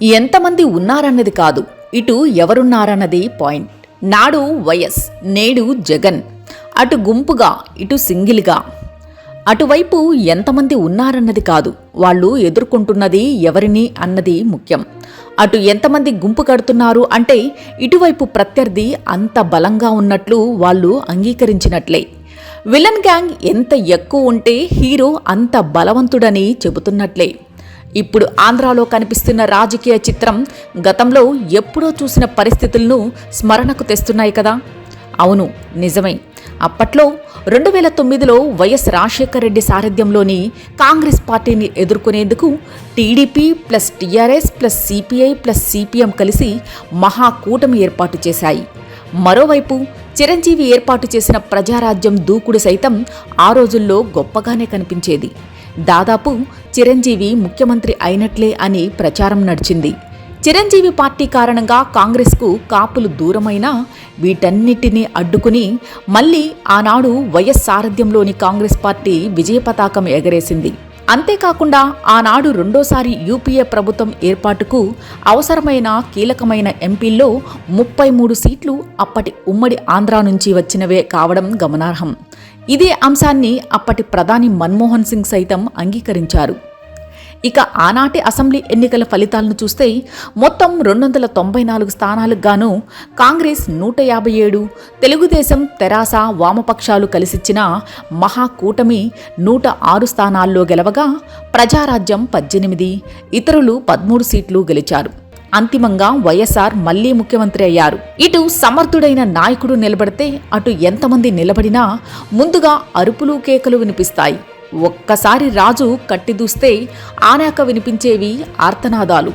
ఎంతమంది ఉన్నారన్నది కాదు ఇటు ఎవరున్నారన్నది పాయింట్. నాడు వైఎస్ నేడు జగన్. అటు గుంపుగా ఇటు సింగిల్గా. అటువైపు ఎంతమంది ఉన్నారన్నది కాదు వాళ్ళు ఎదుర్కొంటున్నది ఎవరిని అన్నది ముఖ్యం. అటు ఎంతమంది గుంపు కడుతున్నారు అంటే ఇటువైపు ప్రత్యర్థి అంత బలంగా ఉన్నట్లు వాళ్ళు అంగీకరించినట్లే. విలన్ గ్యాంగ్ ఎంత ఎక్కువ ఉంటే హీరో అంత బలవంతుడని చెబుతున్నట్లే. ఇప్పుడు ఆంధ్రాలో కనిపిస్తున్న రాజకీయ చిత్రం గతంలో ఎప్పుడో చూసిన పరిస్థితులను స్మరణకు తెస్తున్నాయి కదా. అవును నిజమే. అప్పట్లో రెండు వేల తొమ్మిదిలో వైఎస్ రాజశేఖర రెడ్డి సారథ్యంలోని కాంగ్రెస్ పార్టీని ఎదుర్కొనేందుకు TDP plus TRS plus CPI plus CPM కలిసి మహాకూటమి ఏర్పాటు చేశాయి. మరోవైపు చిరంజీవి ఏర్పాటు చేసిన ప్రజారాజ్యం దూకుడు సైతం ఆ రోజుల్లో గొప్పగానే కనిపించేది. దాదాపు చిరంజీవి ముఖ్యమంత్రి అయినట్లే అని ప్రచారం నడిచింది. చిరంజీవి పార్టీ కారణంగా కాంగ్రెస్కు కాపులు దూరమైనా వీటన్నిటినీ అడ్డుకుని మళ్ళీ ఆనాడు వైఎస్ సారథ్యంలోని కాంగ్రెస్ పార్టీ విజయపతాకం ఎగరేసింది. అంతేకాకుండా ఆనాడు రెండోసారి యూపీఏ ప్రభుత్వం ఏర్పాటుకు అవసరమైన కీలకమైన ఎంపీల్లో ముప్పై మూడు సీట్లు అప్పటి ఉమ్మడి ఆంధ్రా నుంచి వచ్చినవే కావడం గమనార్హం. ఇదే అంశాన్ని అప్పటి ప్రధాని మన్మోహన్ సింగ్ సైతం అంగీకరించారు. ఇక ఆనాటి అసెంబ్లీ ఎన్నికల ఫలితాలను చూస్తే మొత్తం రెండు వందల తొంభై నాలుగు స్థానాలకు గాను కాంగ్రెస్ నూట యాభై ఏడు తెలుగుదేశం తెరాస వామపక్షాలు కలిసిచ్చిన మహాకూటమి నూట ఆరు స్థానాల్లో గెలవగా ప్రజారాజ్యం పద్దెనిమిది ఇతరులు పదమూడు సీట్లు గెలిచారు. అంతిమంగా వైఎస్ఆర్ మళ్ళీ ముఖ్యమంత్రి అయ్యారు. ఇటు సమర్థుడైన నాయకుడు నిలబడితే అటు ఎంతమంది నిలబడినా ముందుగా అరుపులు కేకలు వినిపిస్తాయి. ఒక్కసారి రాజు కట్టిదూస్తే ఆనాక వినిపించేవి ఆర్తనాదాలు.